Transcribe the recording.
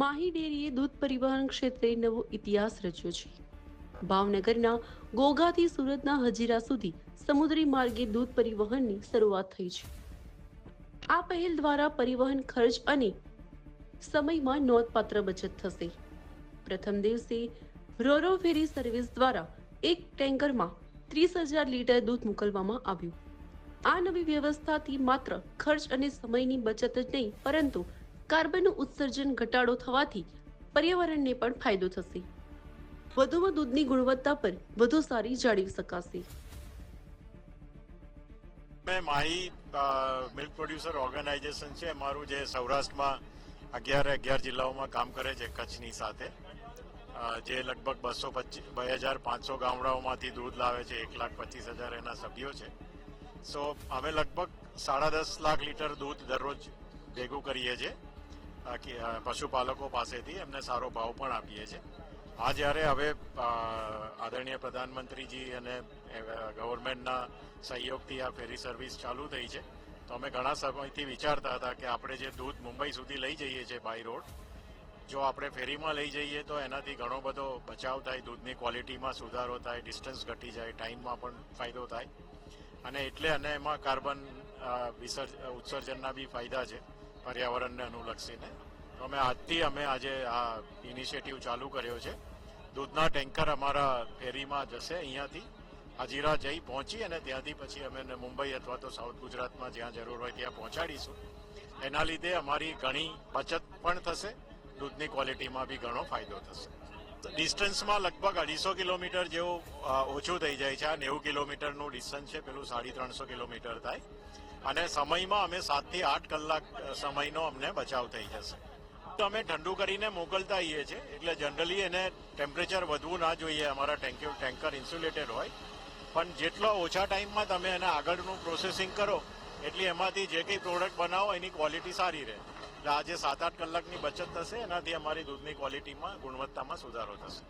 માહી ડેરીએ દૂધ પરિવહન ક્ષેત્રે નવો ઇતિહાસ રચ્યો છે. ભાવનગરના ગોગાથી સુરતના હજીરા સુધી સમુદ્રી માર્ગે દૂધ પરિવહનની શરૂઆત થઈ છે. આ પહેલ દ્વારા પરિવહન ખર્ચ અને સમયમાં નોંધપાત્ર બચત થશે. પ્રથમ દિવસે રોરો ફેરી સર્વિસ દ્વારા એક ટેન્કરમાં ત્રીસ હજાર લીટર દૂધ મોકલવામાં આવ્યું. આ નવી વ્યવસ્થાથી માત્ર ખર્ચ અને સમયની બચત જ નહીં, પરંતુ કાર્બનનું ઉત્સર્જન ઘટાડો થવાથી પર્યાવરણને પણ ફાયદો થશે. વધુમાં દૂધની ગુણવત્તા પર વધુ સારી જાળવી શકાશે. મેં માહી મિલ્ક પ્રોડ્યુસર ઓર્ગેનાઇઝેશન છે. અમારું જે સૌરાષ્ટ્રમાં અગિયાર અગિયાર જિલ્લાઓમાં કામ કરે છે કચ્છની સાથે. જે લગભગ બસો પચીસ બે હજાર પાંચસો ગામડાઓમાંથી દૂધ લાવે છે, એક લાખ પચીસ હજાર એના સભ્યો છે. સો, અમે લગભગ સાડા દસ લાખ લીટર દૂધ દરરોજ ભેગું કરીએ છીએ. પશુપાલકો પાસેથી એમને સારો ભાવ પણ આપીએ છીએ. આ જ્યારે હવે આદરણીય પ્રધાનમંત્રીજી અને ગવર્મેન્ટના સહયોગથી આ ફેરી સર્વિસ ચાલુ થઈ છે, તો અમે ઘણા સમયથી વિચારતા હતા કે આપણે જે દૂધ મુંબઈ સુધી લઈ જઈએ છીએ બાય રોડ જો આપણે ફેરીમાં લઈ જઈએ તો એનાથી ઘણો બધો બચાવ થાય, દૂધની ક્વોલિટીમાં સુધારો થાય ડિસ્ટન્સ ઘટી જાય ટાઈમમાં પણ ફાયદો થાય. અને એટલે અને એમાં કાર્બન વિસર્જ, ઉત્સર્જનના બી ફાયદા છે, પર્યાવરણને અનુલક્ષીને. તો અમે આજથી અમે આજે આ ઇનિશિયેટિવ ચાલુ કર્યો છે. દૂધના ટેન્કર અમારા ફેરીમાં જશે અહીંયાથી, હજીરા જઈ પહોંચી અને ત્યાંથી પછી અમે મુંબઈ અથવા તો સાઉથ ગુજરાતમાં જ્યાં જરૂર હોય ત્યાં પહોંચાડીશું. એના લીધે અમારી ઘણી બચત પણ થશે, દૂધની ક્વોલિટીમાં બી ઘણો ફાયદો થશે. ડિસ્ટન્સમાં લગભગ અઢીસો કિલોમીટર જેવું ઓછું થઈ જાય છે. આ નેવું કિલોમીટરનું ડિસ્ટન્સ છે. પેલું સાડી ત્રણસો કિલોમીટર થાય. અને સમયમાં અમે સાતથી આઠ કલાક સમયનો અમને બચાવ થઈ જશે. તો અમે ઠંડુ કરીને મોકલતા આવીએ છીએ. એટલે જનરલી એને ટેમ્પરેચર વધવું ના જોઈએ. અમારા ટેન્ક્યુ, ટેન્કર ઇન્સ્યુલેટેડ હોય. પણ જેટલો ઓછા ટાઈમમાં તમે એને આગળનું પ્રોસેસિંગ કરો, એટલી એમાંથી જે કંઈ પ્રોડક્ટ બનાવો, એની ક્વોલિટી સારી રહે. આજે સાત આઠ કલાકની બચત થશે એનાથી અમારી દૂધની ક્વોલિટીમાં ગુણવત્તામાં સુધારો થશે.